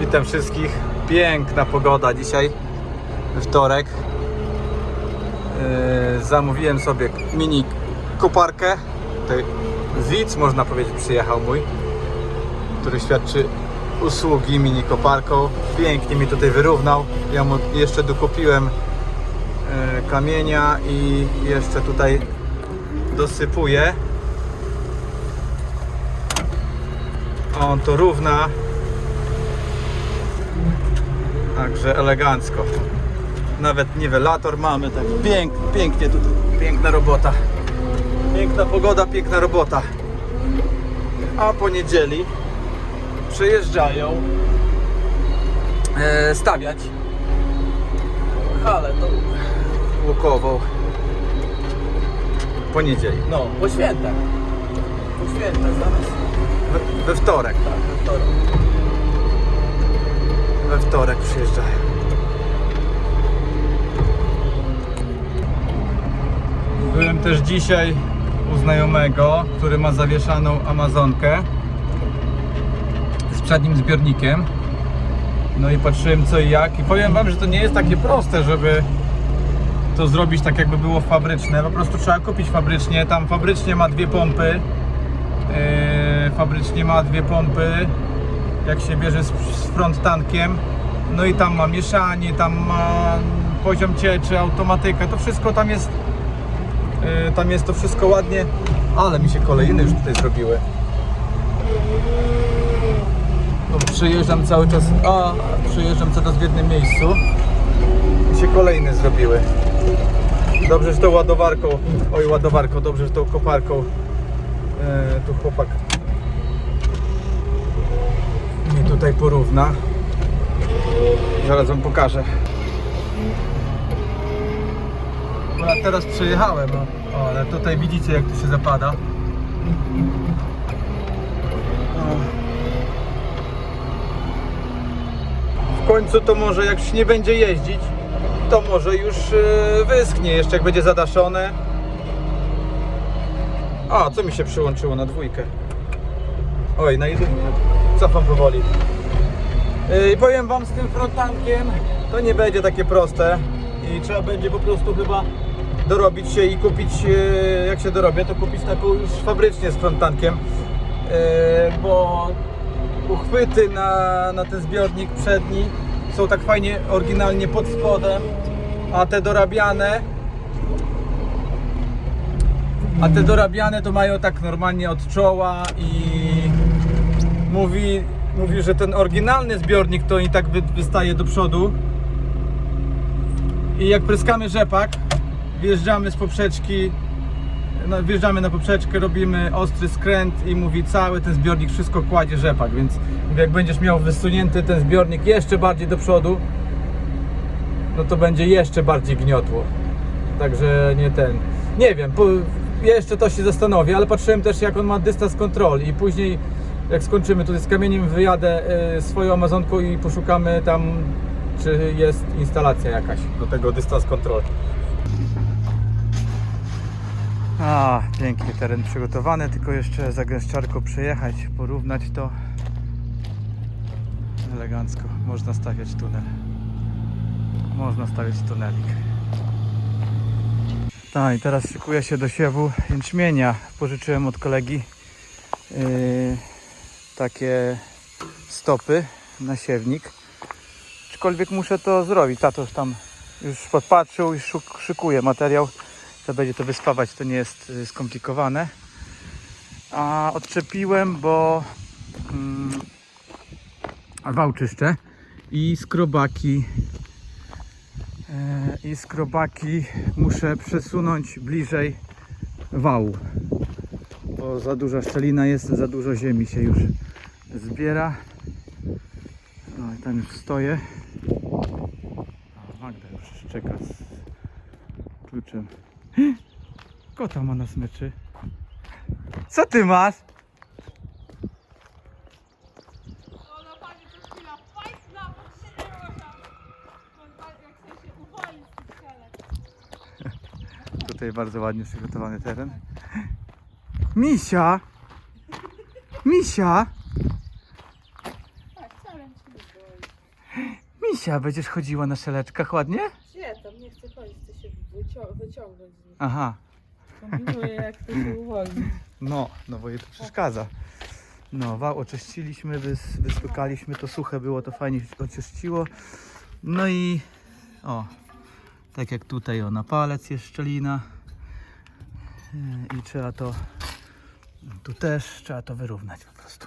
Witam wszystkich. Piękna pogoda dzisiaj, wtorek. Yy, zamówiłem sobie mini koparkę. Tutaj widz, można powiedzieć, przyjechał mój, który świadczy usługi mini koparką. Pięknie mi tutaj wyrównał. Ja mu jeszcze dokupiłem yy, kamienia i jeszcze tutaj dosypuję. On to równa. Także elegancko. Nawet niwelator mamy, tak pięk, pięknie tutaj. Piękna robota. Piękna pogoda, piękna robota. A po niedzieli przyjeżdżają e, stawiać halę tą łukową. Po niedzieli. No, po świętach. Po świętach zaraz. We, we wtorek, tak, we wtorek. We wtorek przyjeżdżają. Byłem też dzisiaj u znajomego, który ma zawieszaną Amazonkę z przednim zbiornikiem. No i patrzyłem co i jak i powiem wam, że to nie jest takie proste, żeby to zrobić tak jakby było fabryczne. Po prostu trzeba kupić fabrycznie. Tam fabrycznie ma dwie pompy. Yy, fabrycznie ma dwie pompy. Jak się bierze z, z front tankiem. No i tam ma mieszanie, tam ma poziom cieczy, automatykę. To wszystko tam jest. yy, tam jest to wszystko ładnie. Ale mi się kolejny już tutaj zrobiły. No, przyjeżdżam cały czas. A, przyjeżdżam cały w jednym miejscu. I się kolejne zrobiły. Dobrze, że tą ładowarką, oj ładowarką, dobrze, że tą koparką e, tu chłopak mi tutaj porówna. Zaraz wam pokażę. No, a teraz przejechałem, o, o, ale tutaj widzicie jak tu się zapada. W końcu to może jak już nie będzie jeździć, to może już e, wyschnie jeszcze jak będzie zadaszone. A, co mi się przyłączyło na dwójkę? Oj, na jedynkę. Cofam powoli. Yy, I powiem wam z tym frontankiem, to nie będzie takie proste i trzeba będzie po prostu chyba dorobić się i kupić, yy, jak się dorobię, to kupić taką już fabrycznie z frontankiem, yy, bo uchwyty na, na ten zbiornik przedni są tak fajnie oryginalnie pod spodem, a te dorabiane a te dorabiane to mają tak normalnie od czoła i mówi, mówi że ten oryginalny zbiornik to i tak wy, wystaje do przodu. I jak pryskamy rzepak, wjeżdżamy z poprzeczki, no, wjeżdżamy na poprzeczkę, robimy ostry skręt i mówi cały ten zbiornik wszystko kładzie rzepak, więc jak będziesz miał wysunięty ten zbiornik jeszcze bardziej do przodu, no to będzie jeszcze bardziej gniotło. Także nie ten. Nie wiem, jeszcze to się zastanowię, ale patrzyłem też jak on ma dystans kontroli i później jak skończymy tutaj z kamieniem wyjadę y, swoją Amazonką i poszukamy tam czy jest instalacja jakaś do tego dystans kontroli. A, pięknie teren przygotowany, tylko jeszcze za gęszczarką przejechać, porównać to elegancko. Można stawiać tunel. Można stawiać tunelik. Tak, i teraz szykuję się do siewu jęczmienia. Pożyczyłem od kolegi yy, takie stopy na siewnik. Aczkolwiek muszę to zrobić. Tato tam już podpatrzył i szykuje materiał. To będzie to wyspawać, to nie jest y, skomplikowane. A odczepiłem, bo mm, wał czyszczę i skrobaki E, i skrobaki muszę przesunąć bliżej wału bo za duża szczelina jest, za dużo ziemi się już zbiera no i tam już stoję Magda już czeka z kluczem kota ma na smyczy co ty masz? Tutaj bardzo ładnie przygotowany teren. Misia! Misia! Tak, challenge Misia, będziesz chodziła na szeleczkach ładnie? Gdzie tam? Nie chcę chodzić, chcę się wycią- wyciągnąć z nich. Aha, Kombinuję jak to się uwolni. no, no bo jej to przeszkadza. No, wał oczyściliśmy, wys, wystukaliśmy, to suche było, to fajnie się oczyściło. No i o, tak jak tutaj, o, na palec jest szczelina. Yy, I trzeba to, tu też trzeba to wyrównać po prostu.